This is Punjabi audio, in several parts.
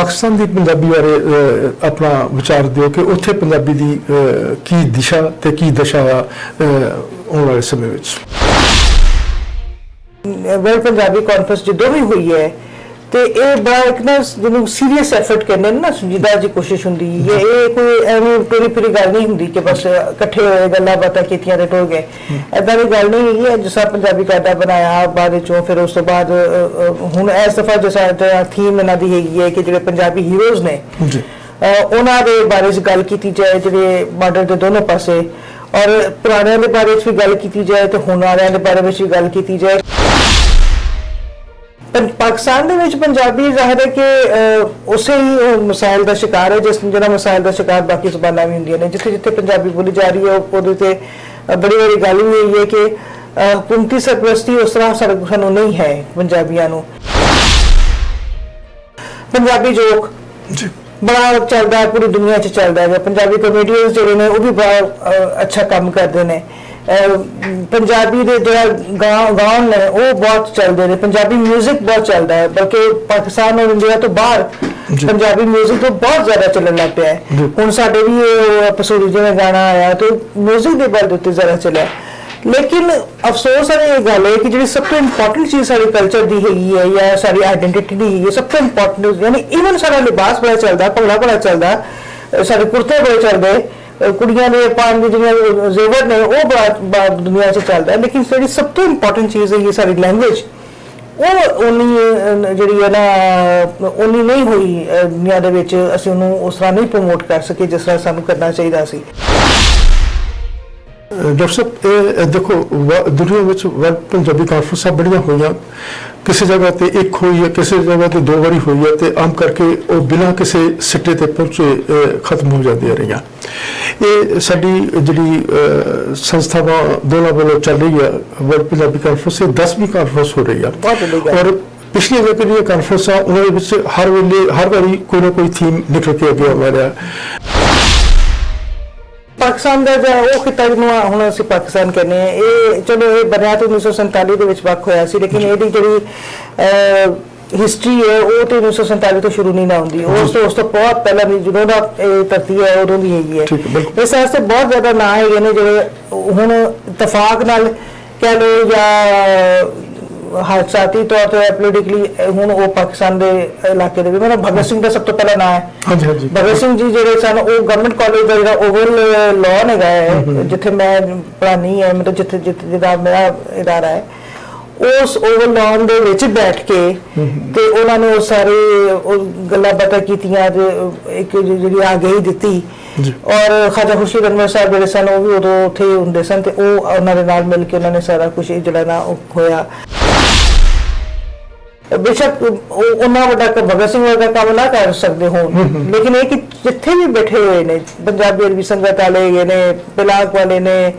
ਪਾਕਿਸਤਾਨ ਦੀ ਪੰਜਾਬੀ ਬਾਰੇ ਆਪਣਾ ਵਿਚਾਰ ਦਿਓ ਕਿ ਉੱਥੇ ਪੰਜਾਬੀ ਦੀ ਕੀ ਦਿਸ਼ਾ ਤੇ ਕੀ ਦਸ਼ਾ ਆਉਣ ਵਾਲੇ ਸਮੇਂ ਵਿੱਚ। ਵਰਲਡ ਪੰਜਾਬੀ ਕਾਨਫਰੰਸ ਜਦੋਂ ਵੀ ਹੋਈ ਹੈ ਤੇ ਇਹ ਬੜਾ ਇੱਕ ਨਾ ਜਿਹਨੂੰ ਸੀਰੀਅਸ ਐਫਰਟ ਕਰਨੇ ਨੇ ਨਾ ਸੰਜੀਦਾ ਜੀ ਕੋਸ਼ਿਸ਼ ਹੁੰਦੀ ਹੈ ਇਹ ਕੋਈ ਐਵੇਂ ਪੂਰੀ ਪੂਰੀ ਗੱਲ ਨਹੀਂ ਹੁੰਦੀ ਕਿ ਬਸ ਇਕੱਠੇ ਹੋਏ ਗੱਲਾਂ ਬਾਤਾਂ ਕੀਤੀਆਂ ਤੇ ਟੋ ਗਏ। ਐਦਾਂ ਦੀ ਗੱਲ ਨਹੀਂ ਹੈਗੀ ਹੈ ਜਿਸ ਪੰਜਾਬੀ ਕਾਇਦਾ ਬਣਾਇਆ ਬਾਅਦ ਵਿੱਚੋਂ ਫਿਰ ਉਸ ਤੋਂ ਬਾਅਦ ਹੁਣ ਇਸ ਦਫਾ ਜਿਸ ਥੀਮ ਇਹਨਾਂ ਦੀ ਹੈਗੀ ਹੈ ਕਿ ਜਿਹੜੇ ਪੰਜਾਬੀ ਹੀਰੋਜ਼ ਨੇ ਜੀ ਉਹਨਾਂ ਦੇ ਬਾਰੇ 'ਚ ਗੱਲ ਕੀਤੀ ਜਾਏ ਜਿਹੜੇ ਬਾਰਡਰ ਦੇ ਦੋਨੋਂ ਪਾਸੇ ਔਰ ਪੁਰਾਣਿਆਂ ਦੇ ਬਾਰੇ 'ਚ ਵੀ ਗੱਲ ਕੀਤੀ ਜਾਏ ਤੇ ਹੁਣ ਵਾਲਿਆਂ ਦੇ ਬਾਰੇ ਵਿੱਚ ਵੀ ਗੱਲ ਕੀਤੀ ਜਾਏ। ਪਾਕਿਸਤਾਨ ਦੇ ਵਿੱਚ ਪੰਜਾਬੀ ਜ਼ਾਹਿਰ ਹੈ ਕਿ ਉਸੇ ਹੀ ਮਸਾਇਲ ਦਾ ਸ਼ਿਕਾਰ ਹੈ ਜਿਸ ਜਿਹੜਾ ਮਸਾਇਲ ਦਾ ਸ਼ਿਕਾਰ ਬਾਕੀ ਜ਼ੁਬਾਨਾਂ ਵੀ ਹੁੰਦੀਆਂ ਨੇ ਜਿੱਥੇ ਜਿੱਥੇ ਪੰਜਾਬੀ ਬੋਲੀ ਜਾ ਰਹੀ ਹੈ ਉਹ- ਉਹਦੇ ਤੇ ਬੜੀ ਬੜੀ ਗੱਲ ਵੀ ਹੋਈ ਹੈ ਕਿ ਹਕੂਮਤੀ ਸਰਪ੍ਰਸਤੀ ਉਸ ਤਰ੍ਹਾਂ ਸਾਡੇ- ਸਾਨੂੰ ਨਹੀਂ ਹੈ ਪੰਜਾਬੀਆਂ ਨੂੰ। ਪੰਜਾਬੀ ਜੋਕ ਜੀ। ਬੜਾ ਚੱਲਦਾ ਪੂਰੀ ਦੁਨੀਆ 'ਚ ਚੱਲਦਾ ਹੈ। ਪੰਜਾਬੀ ਕਮੇਡੀਅਨਸ ਜਿਹੜੇ ਨੇ ਉਹ ਵੀ ਬੜਾ ਅੱਛਾ ਕੰਮ ਕਰਦੇ ਨੇ। ਪੰਜਾਬੀ ਦੇ ਜਿਹੜਾ ਗਾ- ਗਾਉਣ ਨੇ ਉਹ ਬਹੁਤ ਚੱਲਦੇ ਨੇ ਪੰਜਾਬੀ 뮤직 ਬਹੁਤ ਚੱਲਦਾ ਹੈ ਬਲਕਿ ਪਾਕਿਸਤਾਨ ਔਰ ਇੰਡੀਆ ਤੋਂ ਬਾਹਰ ਜੀ। ਪੰਜਾਬੀ 뮤직 ਤੋਂ ਬਹੁਤ ਜ਼ਿਆਦਾ ਚੱਲਣ ਲੱਗ ਪਿਆ ਹੈ ਜੀ। ਹੁਣ ਸਾਡੇ ਵੀ ਇਹ ਪਸੂਰੀ ਜਿਵੇਂ ਗਾਣਾ ਆਇਆ ਤੇ 뮤직 ਦੇ ਬਲ ਦੇ ਉੱਤੇ ਜ਼ਿਆਦਾ ਚੱਲਿਆ ਲੇਕਿਨ ਅਫਸੋਸ ਵਾਲੀ ਇਹ ਗੱਲ ਹੈ ਕਿ ਜਿਹੜੀ ਸਭ ਤੋਂ ਇੰਪੋਰਟੈਂਟ ਚੀਜ਼ ਸਾਡੇ ਕਲਚਰ ਦੀ ਹੈਗੀ ਹੈ ਜਾਂ ਸਾਡੀ ਆਇਡੈਂਟੀਟੀ ਦੀ ਹੈਗੀ ਹੈ ਸਭ ਤੋਂ ਇੰਪੋਰਟੈਂਟ ਯਾਨੀ ਇਵਨ ਸਾਡਾ ਲਿਬਾਸ ਬੜਾ ਚੱਲਦਾ ਭੰਗੜਾ ਬੜਾ ਚੱਲਦਾ ਅਹ ਸਾਡੇ ਕੁਰਤੇ ਬੜੇ ਚੱਲਦੇ ਅਹ ਕੁੜੀਆਂ ਦੇ ਪਾਉਣ ਦੀ ਜਿਹੜੀਆਂ ਜ਼ੇਵਰ ਨੇ ਉਹ ਬੜਾ ਦੁਨੀਆ 'ਚ ਚੱਲਦਾ ਲੇਕਿਨ ਜਿਹੜੀ ਸਭ ਤੋਂ ਇੰਪੋਰਟੈਂਟ ਚੀਜ਼ ਹੈਗੀ ਸਾਡੀ ਲੈਂਗੁਏਜ ਉਹ ਉਨੀ ਜਿਹੜੀ ਹੈ ਨਾ ਉਨੀ ਨਹੀਂ ਹੋਈ ਅਹ, ਦੁਨੀਆ ਦੇ ਵਿੱਚ ਅਸੀਂ ਉਹਨੂੰ ਉਸ ਤਰ੍ਹਾਂ ਨਹੀਂ ਪ੍ਰਮੋਟ ਕਰ ਸਕੇ ਜਿਸ ਤਰ੍ਹਾਂ ਸਾਨੂੰ ਕਰਨਾ ਚਾਹੀਦਾ ਸੀ। ਡਾਕਟਰ ਸਾਹਿਬ ਇਹ ਦੇਖੋ ਦੁਨੀਆ ਵਿੱਚ ਪੰਜਾਬੀ ਕਾਨਫਰੰਸਾਂ ਬੜੀਆਂ ਹੋਈਆਂ। ਕਿਸੇ ਜਗ੍ਹਾ ਤੇ ਇੱਕ ਹੋਈ ਹੈ ਕਿਸੇ ਜਗ੍ਹਾ ਤੇ ਦੋ ਵਾਰੀ ਹੋਈ ਹੈ ਤੇ ਆਮ ਕਰਕੇ ਉਹ ਬਿਨਾਂ ਕਿਸੇ ਸਿੱਟੇ ਤੇ ਪਹੁੰਚੇ ਖਤਮ ਹੋ ਜਾਂਦੀਆਂ ਰਹੀਆਂ। ਇਹ ਸਾਡੀ ਜਿਹੜੀ ਸੰਸਥਾਵਾਂ ਦੋਨਾਂ ਵੱਲੋਂ ਚੱਲ ਰਹੀ ਹੈ ਵਰਲਡ ਪੰਜਾਬੀ ਕਾਨਫਰੰਸ ਇਹ 10ਵੀਂ ਕਾਨਫਰੰਸ ਹੋ ਰਹੀ ਹੈ। ਔਰ ਪਿਛਲੀਆਂ ਜਿਹੜੀਆਂ ਕਾਨਫਰੰਸਾਂ ਉਹਨਾਂ ਦੇ ਵਿੱਚ ਹਰ ਵੇਲੇ ਹਰ ਵਾਰੀ ਕੋਈ ਨਾ ਕੋਈ ਥੀਮ ਨਿਕਲ ਕੇ ਅੱਗੇ ਆ ਰਿਹਾ ਪਾਕਿਸਤਾਨ ਦਾ ਜਿਹੜਾ ਉਹ ਖਿੱਤਾ ਆ- ਹੁਣ ਅਸੀਂ ਪਾਕਿਸਤਾਨ ਕਹਿੰਦੇ ਆ ਇਹ ਚਲੋ ਇਹ ਬਣਿਆ ਤਾਂ 1947 ਦੇ ਵਿੱਚ ਵੱਖ ਹੋਇਆ ਸੀ ਲੇਕਿਨ ਇਹਦੀ ਜਿਹੜੀ ਹਿਸਟਰੀ ਹੈ ਉਹ ਤੇ 1947 ਤੋਂ ਸ਼ੁਰੂ ਨਹੀਂ ਨਾ ਹੁੰਦੀ। ਉਸ ਤੋਂ ਉਸ ਤੋਂ ਬਹੁਤ ਪਹਿਲਾਂ ਵੀ ਜਦੋਂ ਦਾ ਇਹ ਧਰਤੀ ਹੈ ਉਦੋਂ ਦੀ ਹੈਗੀ ਹੈ। ਇਸ ਵਾਸਤੇ ਬਹੁਤ ਜ਼ਿਆਦਾ ਨਾਂ ਹੈਗੇ ਨੇ ਜਿਹੜੇ ਹੁਣ ਇਤਫਾਕ ਨਾਲ ਕਹਿ ਲਓ ਜਾਂ ਹਾਦਸਾਤੀ ਤੌਰ ਤੇ ਪੋਲੀਟੀਕਲੀ ਹੁਣ ਉਹ ਪਾਕਿਸਤਾਨ ਦੇ ਇਲਾਕੇ ਦੇ ਵੀ ਮਤਲਬ ਭਗਤ ਸਿੰਘ ਦਾ ਸਭ ਤੋਂ ਪਹਿਲਾ ਨਾਂ ਹੈ। ਹਾਂਜੀ ਹਾਂਜੀ। ਭਗਤ ਸਿੰਘ ਜੀ ਜਿਹੜੇ ਸਨ ਉਹ ਗਵਰਨਮੈਂਟ ਕਾਲਜ ਦਾ ਜਿਹੜਾ ਓਵਲ ਲਾਅ ਹੈਗਾ ਜਿੱਥੇ ਮੈਂ ਪੜ੍ਹਾਉਂਦੀ ਹੈ ਮਤਲਬ ਜਿੱਥੇ ਜਿੱਥੇ ਜਿਹਦਾ ਮੇਰਾ ਇਦਾਰਾ ਹੈ ਉਸ ਓਵਲ ਲਾਅ ਦੇ ਵਿੱਚ ਬੈਠ ਕੇ ਤੇ ਉਹਨਾਂ ਨੇ ਉਹ ਸਾਰੇ ਉਹ ਗੱਲਾਂ ਬਾਤਾਂ ਕੀਤੀਆਂ ਤੇ ਇੱਕ ਜਿਹੜੀ ਆਗਾਹੀ ਦਿੱਤੀ। ਜੀ। ਔਰ ਖਾਜਾ ਖੁਰਸ਼ੀਦ ਅਨਵਰ ਸਾਹਿਬ ਜਿਹੜੇ ਸਨ ਉਹ ਵੀ ਉਦੋਂ ਉੱਥੇ ਹੁੰਦੇ ਸਨ ਤੇ ਉਹ ਉਹਨਾਂ ਦੇ ਨਾਲ ਮਿਲ ਕੇ ਉਹਨਾਂ ਨੇ ਸਾਰਾ ਕੁਝ ਜਿਹੜਾ ਨਾ ਹੋਇਆ। ਬੇਸ਼ੱਕ ਉਹ ਉਹਨਾਂ ਵੱਡਾ ਕ- ਭਗਤ ਸਿੰਘ ਵਰਗਾ ਕੰਮ ਨਾ ਕਰ ਸਕਦੇ ਹੋਣ। ਲੇਕਿਨ ਇਹ ਕਿ ਜਿੱਥੇ ਵੀ ਬੈਠੇ ਹੋਏ ਨੇ ਪੰਜਾਬੀ ਅਰਬੀ ਸੰਗਤ ਵਾਲੇ ਹੈਗੇ ਨੇ ਪਿਲਾਕ ਵਾਲੇ ਨੇ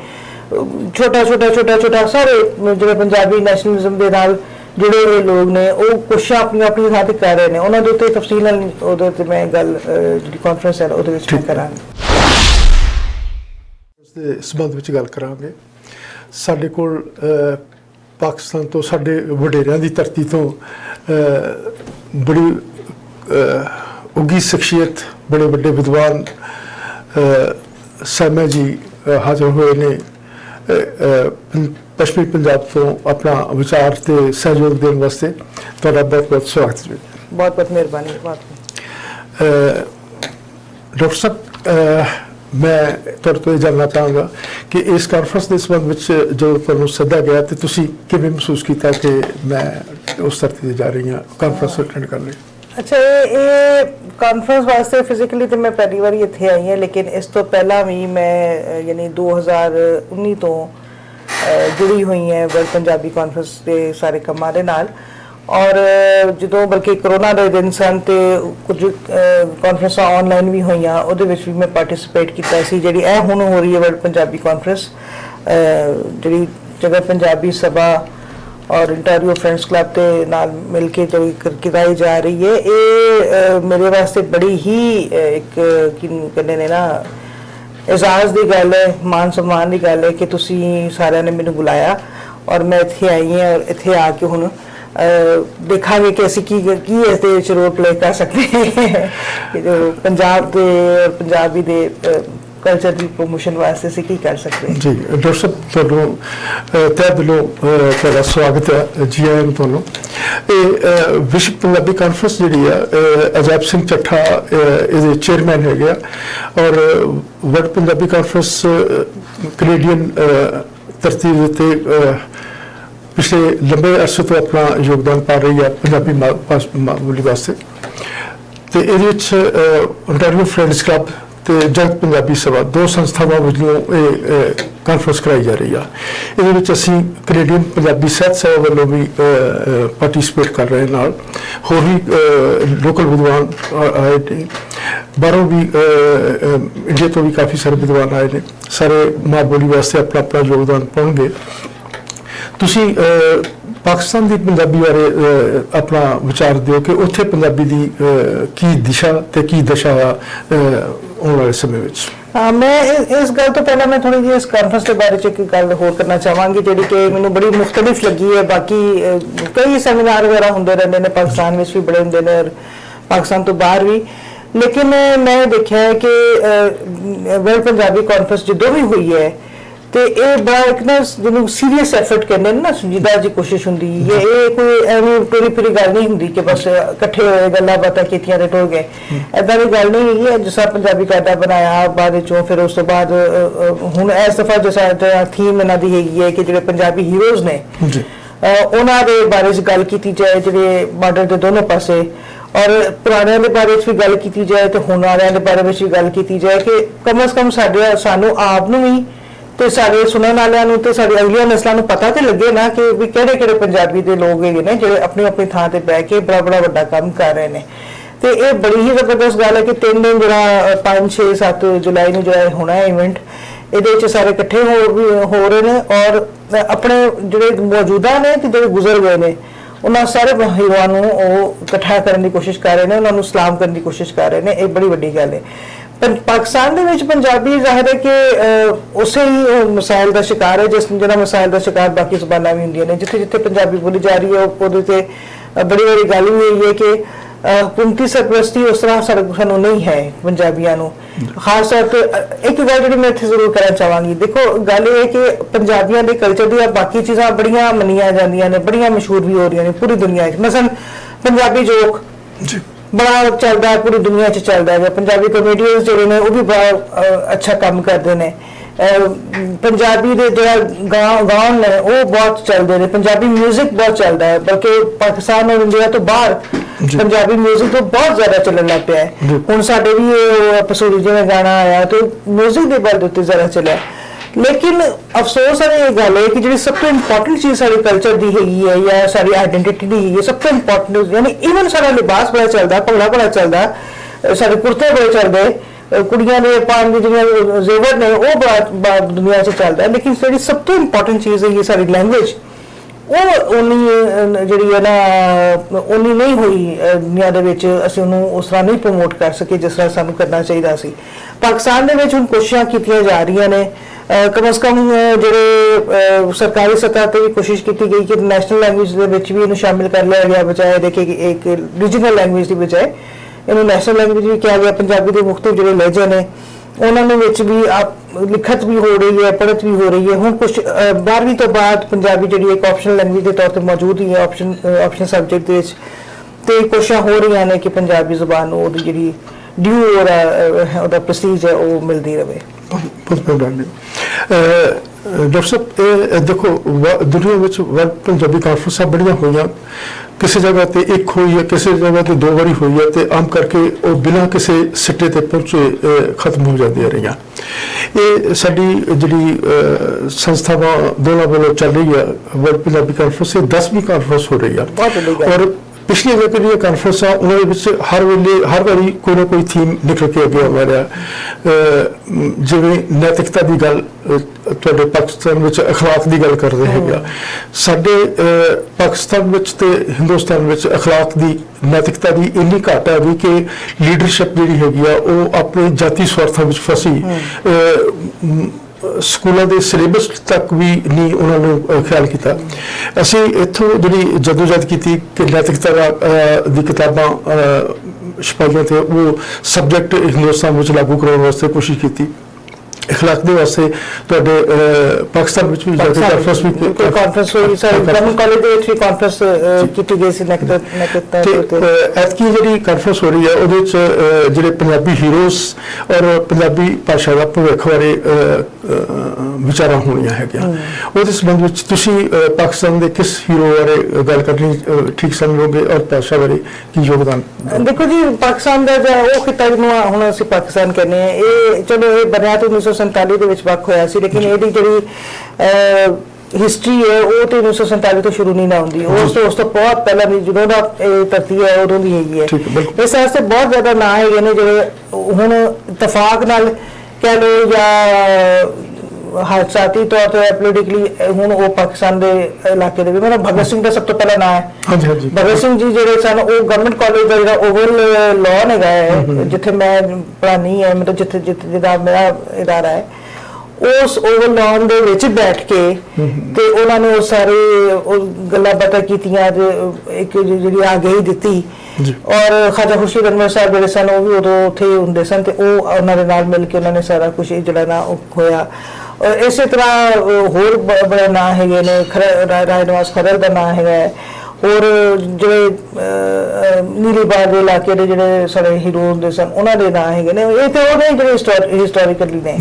ਛੋਟਾ ਛੋਟਾ ਛੋਟਾ ਛੋਟਾ ਸਾਰੇ ਜਿਹੜੇ ਪੰਜਾਬੀ ਨੈਸ਼ਨਲਿਜ਼ਮ ਦੇ ਨਾਲ ਜੁੜੇ ਹੋਏ ਲੋਕ ਨੇ ਉਹ ਕੁਛ ਆਪਣੀ ਆਪਣੀ ਥਾਂ ਤੇ ਕਰ ਰਹੇ ਨੇ। ਉਹਨਾਂ ਦੇ ਉੱਤੇ ਤਫਸੀਲ ਨਾਲ ਉਹਦੇ ਉੱਤੇ ਮੈਂ ਗੱਲ ਜਿਹੜੀ ਕਾਨਫਰੰਸ ਹੈ ਉਹਦੇ ਵਿੱਚ ਮੈਂ ਕਰਾਂਗੀ। ਦੇ ਸੰਬੰਧ ਵਿੱਚ ਗੱਲ ਕਰਾਂਗੇ। ਸਾਡੇ ਕੋਲ ਪਾਕਿਸਤਾਨ ਤੋਂ ਸਾਡੇ ਵਡੇਰਿਆਂ ਦੀ ਧਰਤੀ ਤੋਂ ਬੜੀ ਉੱਗੀ ਸ਼ਖਸੀਅਤ ਬੜੇ ਵੱਡੇ ਵਿਦਵਾਨ ਸਾਮਾ ਜੀ ਹਾਜ਼ਰ ਹੋਏ ਨੇ ਪੱਛਮੀ ਪੰਜਾਬ ਤੋਂ ਆਪਣਾ ਵਿਚਾਰ ਤੇ ਸਹਿਯੋਗ ਦੇਣ ਵਾਸਤੇ ਤੁਹਾਡਾ ਬਹੁਤ ਬਹੁਤ ਸਵਾਗਤ ਜੀ। ਬਹੁਤ ਬਹੁਤ ਮਿਹਰਬਾਨੀ ਬਹੁਤ ਡਾਕਟਰ ਸਾਹਿਬ ਮੈਂ ਤੁਹਾਡੇ ਤੋਂ ਇਹ ਜਾਣਨਾ ਚਾਹਾਂਗਾ ਕਿ ਇਸ ਕਾਨਫਰੰਸ ਦੇ ਸੰਬੰਧ ਵਿੱਚ ਜਦੋਂ ਤੁਹਾਨੂੰ ਸੱਦਾ ਗਿਆ ਤੇ ਤੁਸੀਂ ਕਿਵੇਂ ਮਹਿਸੂਸ ਕੀਤਾ ਕਿ ਮੈਂ ਉਸ ਧਰਤੀ ਤੇ ਜਾ ਰਹੀ ਹਾਂ ਕਾਨਫਰੰਸ ਅਟੈਂਡ ਕਰਨ ਲਈ ਅੱਛਾ ਇਹ ਇਹ ਕਾਨਫਰੰਸ ਵਾਸਤੇ ਫਿਜ਼ੀਕਲੀ ਤੇ ਮੈਂ ਪਹਿਲੀ ਵਾਰੀ ਇੱਥੇ ਆਈ ਹਾਂ ਲੇਕਿਨ ਇਸ ਤੋਂ ਪਹਿਲਾਂ ਵੀ ਮੈਂ ਅਹ, ਯਾਨੀ 2019 ਤੋਂ ਜੁੜੀ ਹੋਈ ਹਾਂ ਵਰਲਡ ਪੰਜਾਬੀ ਕਾਨਫਰੰਸ ਦੇ ਸਾਰੇ ਕੰਮਾਂ ਦੇ ਨਾਲ। ਔਰ ਜਦੋਂ ਬਲਕਿ ਕਰੋਨਾ ਦੇ ਦਿਨ ਸਨ ਤੇ ਕੁਝ ਕਾਨਫਰੰਸਾਂ ਆਨਲਾਈਨ ਵੀ ਹੋਈਆਂ, ਉਹਦੇ ਵਿੱਚ ਵੀ ਮੈਂ ਪਾਰਟਿਸਿਪੇਟ ਕੀਤਾ ਸੀ, ਜਿਹੜੀ ਇਹ ਹੁਣ ਹੋ ਰਹੀ ਹੈ ਵਰਲਡ ਪੰਜਾਬੀ ਕਾਨਫਰੰਸ ਜਿਹੜੀ ਜਗ੍ਹਾ ਪੰਜਾਬੀ ਸਭਾ ਔਰ ਇੰਟਰਵਿਊ ਫਰੈਂਡਸ ਕਲੱਬ ਦੇ ਨਾਲ ਮਿਲ ਕੇ ਜਿਹੜੀ ਕ- ਜਾ ਰਹੀ ਹੈ, ਇਹ ਮੇਰੇ ਵਾਸਤੇ ਬੜੀ ਹੀ ਇੱਕ, ਕੀ ਕਹਿੰਦੇ ਨੇ ਨਾ ਇਜ਼ਾਜ਼ ਦੀ ਗੱਲ ਹੈ ਮਾਨ ਸਨਮਾਨ ਦੀ ਗੱਲ ਹੈ ਕਿ ਤੁਸੀਂ ਸਾਰਿਆਂ ਨੇ ਮੈਨੂੰ ਬੁਲਾਇਆ ਔਰ ਮੈਂ ਇੱਥੇ ਆਈ ਹਾਂ ਔਰ ਇੱਥੇ ਆ ਕੇ ਹੁਣ ਦੇਖਾਂਗੇ ਕਿ ਅਸੀਂ ਕੀ ਕੀ ਇਸ ਦੇ ਵਿੱਚ ਰੋਲ ਪਲੇ ਕਰ ਸਕਦੇ ਹਾਂ। ਪੰਜਾਬ ਦੇ ਪੰਜਾਬੀ ਦੇ ਕਲਚਰ ਦੀ ਪ੍ਰੋਮੋਸ਼ਨ ਵਾਸਤੇ ਅਸੀਂ ਕੀ ਕਰ ਸਕਦੇ ਜੀ ਡਾਕਟਰ ਸਾਹਿਬ ਤੁਹਾਨੂੰ ਤਹਿ ਦਿਲੋਂ ਤੁਹਾਡਾ ਸਵਾਗਤ ਹੈ ਜੀ ਆਇਆਂ ਨੂੰ ਤੁਹਾਨੂੰ ਇਹ ਵਿਸ਼ਵ ਪੰਜਾਬੀ ਕਾਨਫਰੰਸ ਜਿਹੜੀ ਆ ਅਜੈਬ ਸਿੰਘ ਚੱਠਾ ਇਹਦੇ ਚੇਅਰਮੈਨ ਹੈਗੇ ਆ। ਔਰ world Punjabi conference uh, Canadian uh, ਧਰਤੀ ਦੇ ਉੱਤੇ ਪਿਛਲੇ ਲੰਬੇ ਅਰਸੇ ਤੋਂ ਆਪਣਾ ਯੋਗਦਾਨ ਪਾ ਰਹੀ ਹੈ ਪੰਜਾਬੀ ਮਾ- ਭਾਸ਼- ਬੋਲੀ ਵਾਸਤੇ। ਤੇ ਇਹਦੇ ਵਿੱਚ ontario ਫਰੈਂਡਸ ਕਲੱਬ ਤੇ ਜਗਤ ਪੰਜਾਬੀ ਸਭਾ, ਦੋ ਸੰਸਥਾਵਾਂ ਵੱਲੋਂ ਇਹ ਕਾਨਫਰੰਸ ਕਰਾਈ ਜਾ ਰਹੀ ਆ। ਇਹਦੇ ਵਿੱਚ ਅਸੀਂ ਕੈਨੇਡੀਅਨ ਪੰਜਾਬੀ ਸਾਹਿਤ ਸਭਾ ਵੱਲੋਂ ਵੀ ਪਾਰਟਿਸਿਪੇਟ ਕਰ ਰਹੇ ਨਾਲ। ਹੋਰ ਵੀ ਲੋਕਲ ਵਿਦਵਾਨ ਆਏ ਨੇ। ਬਾਹਰੋਂ ਵੀ ਇੰਡੀਆ ਤੋਂ ਵੀ ਕਾਫੀ ਸਾਰੇ ਵਿਦਵਾਨ ਆਏ ਨੇ। ਸਾਰੇ ਮਾਂ ਬੋਲੀ ਵਾਸਤੇ ਆਪਣਾ ਆਪਣਾ ਯੋਗਦਾਨ ਪਾਉਣਗੇ। ਤੁਸੀਂ ਪਾਕਿਸਤਾਨ ਦੀ ਪੰਜਾਬੀ ਬਾਰੇ ਆਪਣਾ ਵਿਚਾਰ ਦਿਓ ਕਿ ਉੱਥੇ ਪੰਜਾਬੀ ਦੀ ਕੀ ਦਿਸ਼ਾ ਤੇ ਕੀ ਦਸ਼ਾ ਆ ਆਉਣ ਵਾਲੇ ਸਮੇਂ ਵਿੱਚ? ਮੈਂ ਇਸ- ਗੱਲ ਤੋਂ ਪਹਿਲਾਂ ਮੈਂ ਥੋੜੀ ਜਿਹੀ ਇਸ ਕਾਨਫਰੰਸ ਦੇ ਬਾਰੇ ਚ ਇੱਕ ਗੱਲ ਹੋਰ ਕਰਨਾ ਚਾਹਾਂਗੀ, ਜਿਹੜੀ ਕਿ ਮੈਨੂੰ ਬੜੀ ਮੁਖਤਲਿਫ ਲੱਗੀ ਹੈ। ਬਾਕੀ ਕਈ ਸੈਮੀਨਾਰ ਵਗੈਰਾ ਹੁੰਦੇ ਰਹਿੰਦੇ ਨੇ, ਪਾਕਿਸਤਾਨ ਵਿੱਚ ਵੀ ਬੜੇ ਹੁੰਦੇ ਨੇ ਔਰ ਪਾਕਿਸਤਾਨ ਤੋਂ ਬਾਹਰ ਵੀ। ਲੇਕਿਨ ਮੈਂ ਦੇਖਿਆ ਹੈ ਕਿ ਵਰਲਡ ਪੰਜਾਬੀ ਕਾਨਫਰੰਸ ਜਦੋਂ ਵੀ ਹੋਈ ਹੈ ਤੇ ਇਹ ਬੜਾ ਇੱਕ ਨਾ ਜਿਹਨੂੰ ਸੀਰੀਅਸ ਐਫਰਟ ਕਹਿੰਦੇ ਨੇ ਨਾ ਸੰਜੀਦਾ ਜੀ ਕੋਸ਼ਿਸ਼ ਹੁੰਦੀ ਹੈ ਇਹ ਕੋਈ ਐਵੇਂ ਪੂਰੀ ਪੂਰੀ ਗੱਲ ਨਹੀਂ ਹੁੰਦੀ ਕਿ ਬਸ ਇਕੱਠੇ ਹੋਏ ਗੱਲਾਂ ਬਾਤਾਂ ਕੀਤੀਆਂ ਤੇ ਟੋ ਗਏ। ਐਦਾਂ ਦੀ ਗੱਲ ਨਹੀਂ ਹੈਗੀ ਹੈ ਜਿਸ ਪੰਜਾਬੀ ਕਾਇਦਾ ਬਣਾਇਆ ਬਾਅਦ ਵਿੱਚੋਂ ਫਿਰ ਉਸ ਤੋਂ ਬਾਅਦ ਹੁਣ ਇਸ ਦਫਾ ਜਿਸ ਥੀਮ ਇਹਨਾਂ ਦੀ ਹੈਗੀ ਹੈ ਕਿ ਜਿਹੜੇ ਪੰਜਾਬੀ ਹੀਰੋਜ਼ ਨੇ ਜੀ। ਉਹਨਾਂ ਦੇ ਬਾਰੇ 'ਚ ਗੱਲ ਕੀਤੀ ਜਾਏ ਜਿਹੜੇ ਬਾਰਡਰ ਦੇ ਦੋਨੋਂ ਪਾਸੇ ਔਰ ਪੁਰਾਣਿਆਂ ਦੇ ਬਾਰੇ 'ਚ ਵੀ ਗੱਲ ਕੀਤੀ ਜਾਏ ਤੇ ਹੁਣ ਵਾਲਿਆਂ ਦੇ ਬਾਰੇ ਵਿੱਚ ਵੀ ਗੱਲ ਕੀਤੀ ਜਾਏ ਕਿ ਕਮ ਕਮ ਸਾਡੇ ਸਾਨੂੰ ਆਪ ਨੂੰ ਵੀ ਤੇ ਸਾਡੇ ਸੁਣਨ ਵਾਲਿਆਂ ਨੂੰ ਤੇ ਸਾਡੀ ਅਗਲੀਆਂ ਨਸਲਾਂ ਨੂੰ ਪਤਾ ਤੇ ਲੱਗੇ ਨਾ ਕਿ ਵੀ ਕਿਹੜੇ ਕਿਹੜੇ ਪੰਜਾਬੀ ਦੇ ਲੋਕ ਹੈਗੇ ਨੇ ਜਿਹੜੇ ਆਪਣੀ ਆਪਣੀ ਥਾਂ ਤੇ ਬਹਿ ਕੇ ਬੜਾ ਬੜਾ ਵੱਡਾ ਕੰਮ ਕਰ ਰਹੇ ਨੇ। ਤੇ ਇਹ ਬੜੀ ਹੀ ਜ਼ਬਰਦਸਤ ਗੱਲ ਹੈ ਕਿ ਤਿੰਨ ਦਿਨ ਜਿਹੜਾ 5 6 7 ਜੁਲਾਈ ਨੂੰ ਜਿਹੜਾ ਹੋਣਾ ਹੈ ਇਵੈਂਟ ਇਹਦੇ ਵਿੱਚ ਸਾਰੇ ਇਕੱਠੇ ਹੋ ਵੀ, ਹੋ ਰਹੇ ਨੇ ਔਰ ਆਪਣੇ ਜਿਹੜੇ ਮੌਜੂਦਾ ਨੇ ਤੇ ਜਿਹੜੇ ਗੁਜ਼ਰ ਗਏ ਨੇ, ਉਹਨਾਂ ਸਾਰੇ ਹੀਰੋਆਂ ਨੂੰ ਉਹ ਇਕੱਠਾ ਕਰਨ ਦੀ ਕੋਸ਼ਿਸ਼ ਕਰ ਰਹੇ ਨੇ, ਉਹਨਾਂ ਨੂੰ ਸਲਾਮ ਕਰਨ ਦੀ ਕੋਸ਼ਿਸ਼ ਕਰ ਰਹੇ ਨੇ, ਇਹ ਬੜੀ ਵੱਡੀ ਗੱਲ ਹੈ। ਪਰ ਪਾਕਿਸਤਾਨ ਦੇ ਵਿੱਚ ਪੰਜਾਬੀ ਜ਼ਾਹਿਰ ਹੈ ਕਿ ਉਸੇ ਹੀ ਮਸਾਇਲ ਦਾ ਸ਼ਿਕਾਰ ਹੈ, ਜਿਸ ਜਿਹੜਾ ਮਸਾਇਲ ਦਾ ਸ਼ਿਕਾਰ ਬਾਕੀ ਜ਼ੁਬਾਨਾਂ ਵੀ ਹੁੰਦੀਆਂ ਨੇ, ਜਿੱਥੇ ਜਿੱਥੇ ਪੰਜਾਬੀ ਬੋਲੀ ਜਾ ਰਹੀ ਹੈ ਉਹਦੇ ਤੇ ਬੜੀ ਬੜੀ ਗੱਲ ਵੀ ਹੋਈ ਹੈ ਕਿ ਹਕੂਮਤੀ ਸਰਪ੍ਰਸਤੀ ਉਸ ਤਰ੍ਹਾਂ ਸਾਡੇ- ਸਾਨੂੰ ਨਹੀਂ ਹੈ ਪੰਜਾਬੀਆਂ ਨੂੰ। ਖਾਸ ਤੌਰ ਤੇ ਇੱਕ ਗੱਲ ਜਿਹੜੀ ਮੈਂ ਇੱਥੇ ਜ਼ਰੂਰ ਕਰਨਾ ਚਾਹਾਂਗੀ। ਦੇਖੋ, ਗੱਲ ਇਹ ਹੈ ਕਿ ਪੰਜਾਬੀਆਂ ਦੇ ਕਲਚਰ ਦੀਆਂ ਬਾਕੀ ਚੀਜ਼ਾਂ ਬੜੀਆਂ ਮੰਨੀਆਂ ਜਾਂਦੀਆਂ ਨੇ, ਬੜੀਆਂ ਮਸ਼ਹੂਰ ਵੀ ਹੋ ਰਹੀਆਂ ਨੇ ਪੂਰੀ ਦੁਨੀਆ 'ਚ ਮਸਲਨ ਪੰਜਾਬੀ ਜੋਕ। ਜੀ। ਬੜਾ ਚੱਲਦਾ ਹੈ ਪੂਰੀ ਦੁਨੀਆ 'ਚ ਚੱਲਦਾ ਹੈ ਪੰਜਾਬੀ ਕਮੇਡੀਅਨਸ ਜਿਹੜੇ ਨੇ ਉਹ ਵੀ ਬੜਾ ਅਹ, ਅੱਛਾ ਕੰਮ ਕਰਦੇ ਨੇ ਅਹ, ਪੰਜਾਬੀ ਦੇ ਜਿਹੜਾ ਗਾਉਂ ਗਾਉਣ ਨੇ ਉਹ ਬਹੁਤ ਚੱਲਦੇ ਨੇ ਪੰਜਾਬੀ 뮤직 ਬਹੁਤ ਚੱਲਦਾ ਹੈ ਬਲਕਿ ਪਾਕਿਸਤਾਨ ਔਰ ਇੰਡੀਆ ਤੋਂ ਬਾਹਰ ਜੀ। ਪੰਜਾਬੀ 뮤직 ਤੋਂ ਬਹੁਤ ਜ਼ਿਆਦਾ ਚੱਲਣ ਲੱਗ ਪਿਆ ਹੈ ਜੀ। ਹੁਣ ਸਾਡੇ ਵੀ ਇਹ ਪਸੂਰੀ ਜਿਵੇਂ ਗਾਣਾ ਆਇਆ ਤੇ 뮤직 ਦੇ ਬਲ ਦੇ ਉੱਤੇ ਜ਼ਿਆਦਾ ਚੱਲਿਆ ਲੇਕਿਨ ਅਫਸੋਸ ਵਾਲੀ ਇਹ ਗੱਲ ਹੈ ਕਿ ਜਿਹੜੀ ਸਭ ਤੋਂ ਇੰਪੋਰਟੈਂਟ ਚੀਜ਼ ਸਾਡੇ ਕਲਚਰ ਦੀ ਹੈਗੀ ਹੈ ਜਾਂ ਸਾਡੀ ਆਇਡੈਂਟੀਟੀ ਦੀ ਹੈਗੀ ਹੈ ਸਭ ਤੋਂ ਇੰਪੋਰਟੈਂਟ ਯਾਨੀ ਇਵਨ ਸਾਡਾ ਲਿਬਾਸ ਬੜਾ ਚੱਲਦਾ ਭੰਗੜਾ ਬੜਾ ਚੱਲਦਾ ਸਾਡੇ ਕੁਰਤੇ ਬੜੇ ਚੱਲਦੇ ਕੁੜੀਆਂ ਦੇ ਪਾਉਣ ਦੀ ਜਿਹੜੀਆਂ ਜ਼ੇਵਰ ਨੇ ਉਹ ਬੜਾ ਦੁਨੀਆ 'ਚ ਚੱਲਦਾ ਲੇਕਿਨ ਜਿਹੜੀ ਸਭ ਤੋਂ ਇੰਪੋਰਟੈਂਟ ਚੀਜ਼ ਹੈਗੀ ਸਾਡੀ ਲੈਂਗੁਏਜ ਉਹ ਉਨੀ ਜਿਹੜੀ ਹੈ ਨਾ ਉਨੀ ਨਹੀਂ ਹੋਈ ਅਹ, ਦੁਨੀਆ ਦੇ ਵਿੱਚ ਅਸੀਂ ਉਹਨੂੰ ਉਸ ਤਰ੍ਹਾਂ ਨਹੀਂ ਪ੍ਰਮੋਟ ਕਰ ਸਕੇ ਜਿਸ ਤਰ੍ਹਾਂ ਸਾਨੂੰ ਕਰਨਾ ਚਾਹੀਦਾ ਸੀ। ਪਾਕਿਸਤਾਨ ਦੇ ਵਿੱਚ ਹੁਣ ਕੋਸ਼ਿਸ਼ਾਂ ਕੀਤੀਆਂ ਜਾ ਰਹੀਆਂ ਨੇ ਕਮ ਸੇ ਕਮ ਜਿਹੜੇ ਸਰਕਾਰੀ ਸਤਹ ਤੇ ਵੀ ਕੋਸ਼ਿਸ਼ ਕੀਤੀ ਗਈ ਕਿ ਨੈਸ਼ਨਲ ਲੈਂਗੁਏਜ ਦੇ ਵਿੱਚ ਵੀ ਇਹਨੂੰ ਸ਼ਾਮਿਲ ਕਰ ਲਿਆ ਗਿਆ, ਬਜਾਏ ਦੇਖੇ ਕਿ ਇੱਕ ਰੀਜਨਲ ਲੈਂਗੁਏਜ ਦੀ ਬਜਾਏ ਇਹਨੂੰ ਨੈਸ਼ਨਲ ਲੈਂਗੁਏਜ ਵੀ ਕਿਹਾ ਗਿਆ, ਪੰਜਾਬੀ ਦੇ ਮੁਖਤਲਿਫ ਜਿਹੜੇ ਲਹਿਜੇ ਨੇ, ਉਹਨਾਂ ਦੇ ਵਿੱਚ ਵੀ ਆਪ ਲਿਖਤ ਵੀ ਹੋ ਰਹੀ ਹੈ, ਪੜ੍ਹਤ ਵੀ ਹੋ ਰਹੀ ਹੈ। ਹੁਣ ਕੁਝ 12ਵੀਂ ਤੋਂ ਬਾਅਦ ਪੰਜਾਬੀ ਜਿਹੜੀ ਇੱਕ ਆਪਸ਼ਨਲ ਲੈਂਗੁਏਜ ਦੇ ਤੌਰ ਤੇ ਮੌਜੂਦ ਹੀ ਹੈ ਆਪਸ਼ਨ ਆਪਸ਼ਨ ਸਬਜੈਕਟ ਦੇ ਵਿੱਚ, ਤੇ ਕੋਸ਼ਿਸ਼ਾਂ ਹੋ ਰਹੀਆਂ ਨੇ ਕਿ ਪੰਜਾਬੀ ਜ਼ੁਬਾਨ ਨੂੰ ਉਹਦੀ ਜਿਹੜੀ ਡਿਊ ਉਹਦਾ ਪ੍ਰੈਸਟੀਜ ਹੈ, ਉਹ ਮਿਲਦੀ ਰਹੇ। ਡਾਕਟਰ ਸਾਹਿਬ ਇਹ ਦੇਖੋ ਦੁਨੀਆ ਵਿੱਚ ਵਰਲਡ ਪੰਜਾਬੀ ਕਾਨਫਰੰਸਾਂ ਬੜੀਆਂ ਹੋਈਆਂ ਕਿਸੇ ਜਗ੍ਹਾ ਤੇ ਇੱਕ ਹੋਈ ਹੈ ਕਿਸੇ ਜਗ੍ਹਾ ਤੇ ਦੋ ਵਾਰੀ ਹੋਈ ਹੈ ਤੇ ਆਮ ਕਰਕੇ ਉਹ ਬਿਨਾਂ ਕਿਸੇ ਸਿੱਟੇ ਤੇ ਪਹੁੰਚੇ ਖਤਮ ਹੋ ਜਾਂਦੀਆਂ ਰਹੀਆਂ ਇਹ ਸਾਡੀ ਜਿਹੜੀ ਸੰਸਥਾਵਾਂ ਦੋਨਾਂ ਵੱਲੋਂ ਚੱਲ ਰਹੀ ਹੈ ਵਰਲਡ ਪੰਜਾਬੀ ਕਾਨਫਰੰਸ ਇਹ 10ਵੀਂ ਕਾਨਫਰੰਸ ਹੋ ਰਹੀ ਹੈ ਔਰ ਪਿਛਲੇ ਜਿਹੜੀਆਂ ਕਾਨਫਰੰਸਾਂ ਉਹਨਾਂ ਦੇ ਵਿੱਚ ਹਰ ਵੇਲੇ ਹਰ ਵਾਰੀ ਕੋਈ ਨਾ ਕੋਈ ਥੀਮ ਨਿਕਲ ਕੇ ਅੱਗੇ ਆ ਰਿਹਾ ਅਹ, ਮ, ਜਿਵੇਂ ਨੈਤਿਕਤਾ ਦੀ ਗੱਲ ਅਹ, ਤੁਹਾਡੇ ਪਾਕਿਸਤਾਨ ਵਿੱਚ اخلاق ਦੀ ਗੱਲ ਕਰਦੇ ਹੈਗਾ ਸਾਡੇ ਅਹ, ਪਾਕਿਸਤਾਨ ਵਿੱਚ ਤੇ ਹਿੰਦੁਸਤਾਨ ਵਿੱਚ اخلاق ਦੀ ਨੈਤਿਕਤਾ ਦੀ ਇੰਨੀ ਘਾਟ ਹੈ ਵੀ ਕਿ ਲੀਡਰਸ਼ਿਪ ਜਿਹੜੀ ਹੈਗੀ ਆ ਉਹ ਆਪਣੇ ਜਾਤੀ ਸਵਾਰਥਾਂ ਵਿੱਚ ਫਸੀ ਅਹ, ਮ, ਅ, ਸਕੂਲਾਂ ਦੇ ਸਿਲੇਬਸ ਤੱਕ ਵੀ ਨਹੀਂ ਉਹਨਾਂ ਨੂੰ ਖਿਆਲ ਕੀਤਾ। ਅਸੀਂ ਇੱਥੋਂ ਜਿਹੜੀ ਜਦੋਜਦ ਕੀਤੀ ਕਿ ਨੈਤਿਕਤਾ ਦੀ ਕਿਤਾਬਾਂ ਛਪਾਈਆਂ ਤੇ ਉਹ ਸਬਜੈਕਟ ਹਿੰਦੁਸਤਾਨ ਵਿੱਚ ਲਾਗੂ ਕਰਾਉਣ ਵਾਸਤੇ ਕੋਸ਼ਿਸ਼ ਕੀਤੀ। اخلاق ਦੇ ਵਾਸਤੇ ਤੁਹਾਡੇ ਅ, ਪਾਕਿਸਤਾਨ ਵਿੱਚ ਵੀ ਜਾ ਕੇ ਕਾਨਫਰੰਸ ਵੀ ਕੋਈ ਕਾਨਫਰੰਸ ਹੋਈ ਸਰ ਗਵਰਨਮੈਂਟ ਕਾਲਜ ਦੇ ਵਿੱਚ ਵੀ ਕਾਨਫਰੰਸ ਕੀਤੀ ਗਈ ਸੀ ਨੈਕਟ ਨੈਕਟ ਤੇ ਅ, ਐਤਕੀ ਜਿਹੜੀ ਕਾਨਫਰੰਸ ਹੋ ਰਹੀ ਹੈ ਉਹਦੇ ਵਿੱਚ ਅ, ਜਿਹੜੇ ਪੰਜਾਬੀ ਹੀਰੋਜ਼ ਔਰ ਪੰਜਾਬੀ ਭਾਸ਼ਾ ਦਾ ਭਵਿੱਖ ਬਾਰੇ ਅ, ਅ, ਵਿਚਾਰਾਂ ਹੋਣੀਆਂ ਹੈਗੀਆਂ ਉਹਦੇ ਸੰਬੰਧ ਵਿੱਚ ਤੁਸੀਂ ਅ, ਪਾਕਿਸਤਾਨ ਦੇ ਕਿਸ ਹੀਰੋ ਬਾਰੇ ਗੱਲ ਕਰਨੀ ਅ, ਠੀਕ ਸਮਝੋਗੇ ਔਰ ਭਾਸ਼ਾ ਬਾਰੇ ਕੀ ਯੋਗਦਾਨ ਦੇਖੋ ਜੀ ਪਾਕਿਸਤਾਨ ਦਾ ਜਿਹੜਾ ਉਹ ਖਿੱਤਾ ਜਿਹਨੂੰ ਹੁਣ ਅਸੀਂ ਪਾਕਿਸਤਾਨ ਕਹਿੰਦੇ ਆ ਇਹ ਚਲੋ ਇਹ ਬਣਿਆ ਤਾਂ 1947 ਦੇ ਵਿੱਚ ਵੱਖ ਹੋਇਆ ਸੀ ਲੇਕਿਨ ਇਹਦੀ ਜਿਹੜੀ ਹਿਸਟਰੀ ਹੈ ਉਹ ਤੇ 1947 ਤੋਂ ਸ਼ੁਰੂ ਨਹੀਂ ਨਾ ਹੁੰਦੀ। ਉਸ ਤੋਂ ਉਸ ਤੋਂ ਬਹੁਤ ਪਹਿਲਾਂ ਦੀ ਜਦੋਂ ਦਾ ਇਹ ਧਰਤੀ ਹੈ ਉਦੋਂ ਦੀ ਹੈਗੀ ਹੈ। ਇਸ ਵਾਸਤੇ ਬਹੁਤ ਜ਼ਿਆਦਾ ਨਾਂ ਹੈਗੇ ਨੇ ਜਿਹੜੇ ਹੁਣ ਇਤਫਾਕ ਨਾਲ ਕਹਿ ਲਓ ਜਾਂ ਹਾਦਸਾਤੀ ਤੌਰ ਤੇ ਪੋਲੀਟੀਕਲੀ ਹੁਣ ਉਹ ਪਾਕਿਸਤਾਨ ਦੇ ਇਲਾਕੇ ਦੇ ਵੀ ਮਤਲਬ ਭਗਤ ਸਿੰਘ ਦਾ ਸਭ ਤੋਂ ਪਹਿਲਾ ਨਾਂ ਹੈ। ਹਾਂਜੀ ਹਾਂਜੀ। ਭਗਤ ਸਿੰਘ ਜੀ ਜਿਹੜੇ ਸਨ ਉਹ ਗਵਰਨਮੈਂਟ ਕਾਲਜ ਦਾ ਜਿਹੜਾ ਓਵਲ ਲਾਅ ਹੈਗਾ ਜਿੱਥੇ ਮੈਂ ਪੜ੍ਹਾਉਂਦੀ ਹੈ ਮਤਲਬ ਜਿੱਥੇ ਜਿੱਥੇ ਜਿਹਦਾ ਮੇਰਾ ਇਦਾਰਾ ਹੈ ਉਸ ਓਵਲ ਲਾਅ ਦੇ ਵਿੱਚ ਬੈਠ ਕੇ ਤੇ ਉਹਨਾਂ ਨੇ ਉਹ ਸਾਰੇ ਉਹ ਗੱਲਾਂ ਬਾਤਾਂ ਕੀਤੀਆਂ ਤੇ ਇੱਕ ਜਿਹੜੀ ਆਗਾਹੀ ਦਿੱਤੀ। ਜੀ। ਔਰ ਖਾਜਾ ਖੁਰਸ਼ੀਦ ਅਨਵਰ ਸਾਹਿਬ ਜਿਹੜੇ ਸਨ ਉਹ ਵੀ ਉਦੋਂ ਉੱਥੇ ਹੁੰਦੇ ਸਨ ਤੇ ਉਹ ਉਹਨਾਂ ਦੇ ਨਾਲ ਮਿਲ ਕੇ ਉਹਨਾਂ ਨੇ ਸਾਰਾ ਕੁਝ ਜਿਹੜਾ ਨਾ ਉਹ ਹੋਇਆ। ਇਸੇ ਤਰ੍ਹਾਂ ਹੋਰ ਬੜੇ ਨਾਂ ਹੈਗੇ ਨੇ ਰਾਏ ਨਿਵਾਸ ਖਰਲ ਦਾ ਨਾਂ ਹੈਗਾ। ਹੋਰ ਜਿਹੜੇ ਨੀਲੀ ਬਾਗ ਦੇ ਇਲਾਕੇ ਦੇ ਜਿਹੜੇ ਸਾਡੇ ਹੀਰੋ ਹੁੰਦੇ ਸਨ ਉਹਨਾਂ ਦੇ ਨਾਂ ਹੈਗੇ ਨੇ ਇਹ ਤੇ ਉਹ ਨੇ ਜਿਹੜੇ ਹਿਸਟੋਰੀਕਲੀ ਨੇ।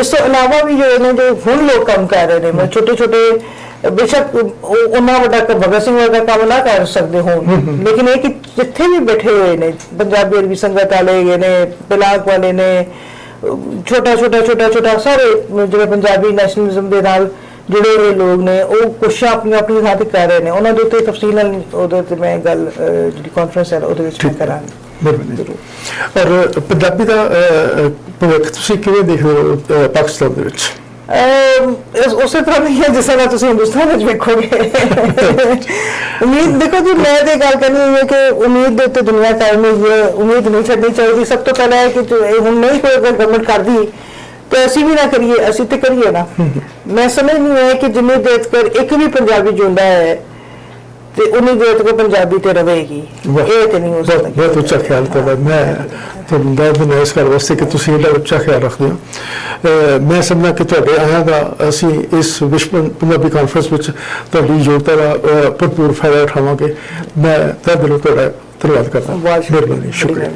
ਇਸ ਤੋਂ ਇਲਾਵਾ ਵੀ ਜੋ ਨੇ ਜੋ ਹੁਣ ਲੋਕ ਕੰਮ ਕਰ ਰਹੇ ਨੇ ਮੈਂ ਛੋਟੇ ਛੋਟੇ ਬੇਸ਼ੱਕ ਉਹ ਉਹਨਾਂ ਵੱਡਾ ਭਗਤ ਸਿੰਘ ਵਰਗਾ ਕੰਮ ਨਾ ਕਰ ਸਕਦੇ ਹੋਣ ਲੇਕਿਨ ਇਹ ਕਿ ਜਿੱਥੇ ਵੀ ਬੈਠੇ ਹੋਏ ਨੇ ਪੰਜਾਬੀ ਅਰਬੀ ਸੰਗਤ ਵਾਲੇ ਹੈਗੇ ਨੇ ਪਿਲਾਕ ਵਾਲੇ ਨੇ ਛੋਟਾ ਛੋਟਾ ਛੋਟਾ ਛੋਟਾ ਸਾਰੇ ਜਿਹੜੇ ਪੰਜਾਬੀ ਨੈਸ਼ਨਲਿਜ਼ਮ ਦੇ ਨਾਲ ਜੁੜੇ ਹੋਏ ਲੋਕ ਨੇ ਉਹ ਕੋਸ਼ਿਸ਼ਾਂ ਆਪਣੀ ਆਪਣੀ ਥਾਂ ਤੇ ਕਰ ਰਹੇ ਨੇ। ਉਹਨਾਂ ਦੇ ਉੱਤੇ ਤਫਸੀਲ ਨਾਲ ਉਹਦੇ ਤੇ ਮੈਂ ਗੱਲ ਜਿਹੜੀ ਕਾਨਫਰੰਸ ਹੈ ਉਹਦੇ ਵਿੱਚ ਮੈਂ। ਕਰਾਂਗੀ। ਔਰ ਪੰਜਾਬੀ ਦਾ ਭਵਿੱਖ ਤੁਸੀਂ ਕਿਵੇਂ ਦੇਖਦੇ ਹੋ ਪਾਕਿਸਤਾਨ ਦੇ ਵਿੱਚ? ਇਸ ਉਸੇ ਤਰ੍ਹਾਂ ਨਹੀਂ ਹੈ ਜਿਸ ਤਰ੍ਹਾਂ ਤੁਸੀਂ ਹਿੰਦੁਸਤਾਨ ਵਿੱਚ ਵੇਖੋਗੇ। ਉਮੀਦ ਦੇਖੋ ਜੀ, ਮੈਂ ਤੇ ਗੱਲ ਕਰਨੀ ਹੈ ਕਿ ਉਮੀਦ ਦੇ ਉੱਤੇ ਦੁਨੀਆ ਕਾਇਮ ਹੈ, ਉਮੀਦ ਨਹੀਂ ਛੱਡਣੀ ਚਾਹੀਦੀ। ਸਭ ਤੋਂ ਪਹਿਲਾਂ ਹੈ ਕਿ ਹੁਣ ਨਹੀਂ ਕੋਈ ਗਵਰਨਮੈਂਟ ਕਰਦੀ, ਤੇ ਅਸੀਂ ਵੀ ਨਾ ਕਰੀਏ, ਅਸੀਂ ਤੇ ਕਰੀਏ ਨਾ। ਮੈਂ ਸਮਝ ਸਮਝਦੀ ਹਾਂ ਕਿ ਜਿੰਨੇ ਦੇਰ ਤੱਕ ਇੱਕ ਵੀ ਪੰਜਾਬੀ ਜਿਉਂਦਾ ਹੈ ਤੇ ਉਨੀ ਦੇਰ ਤੱਕ ਪੰਜਾਬੀ ਤੇ ਰਹੇਗੀ। ਵਾਹ। ਇਹ ਤੇ ਨਹੀਂ ਹੋ ਸਕਦਾ। ਬਹੁਤ ਉੱਚਾ ਖਿਆਲ ਤੁਹਾਡਾ ਮੈਂ ਤੁਹਾਨੂੰ ਧੰਨਵਾਦ ਇਸ ਕਰ ਵਾਸਤੇ ਕਿ ਤੁਸੀਂ ਇਹਦਾ ਉੱਚਾ ਖਿਆਲ ਰੱਖਦੇ ਹੋ। ਮੈਂ ਸਮਝਦਾ ਕਿ ਤੁਹਾਡੇ ਆਇਆਂ ਦਾ ਅਸੀਂ ਇਸ ਵਿਸ਼ਵ ਪੰਜਾਬੀ ਕਾਨਫਰੰਸ ਵਿੱਚ ਤੁਹਾਡੀ ਯੋਗਤਾ ਦਾ ਭਰਪੂਰ ਫਾਇਦਾ ਉਠਾਵਾਂਗੇ। ਮੈਂ ਤਹਿ ਦਿਲੋਂ ਤੁਹਾਡਾ ਧੰਨਵਾਦ ਕਰਦਾ। ਬਹੁਤ ਮਿਹਰਬਾਨੀ ਸ਼ੁਕਰੀਆ।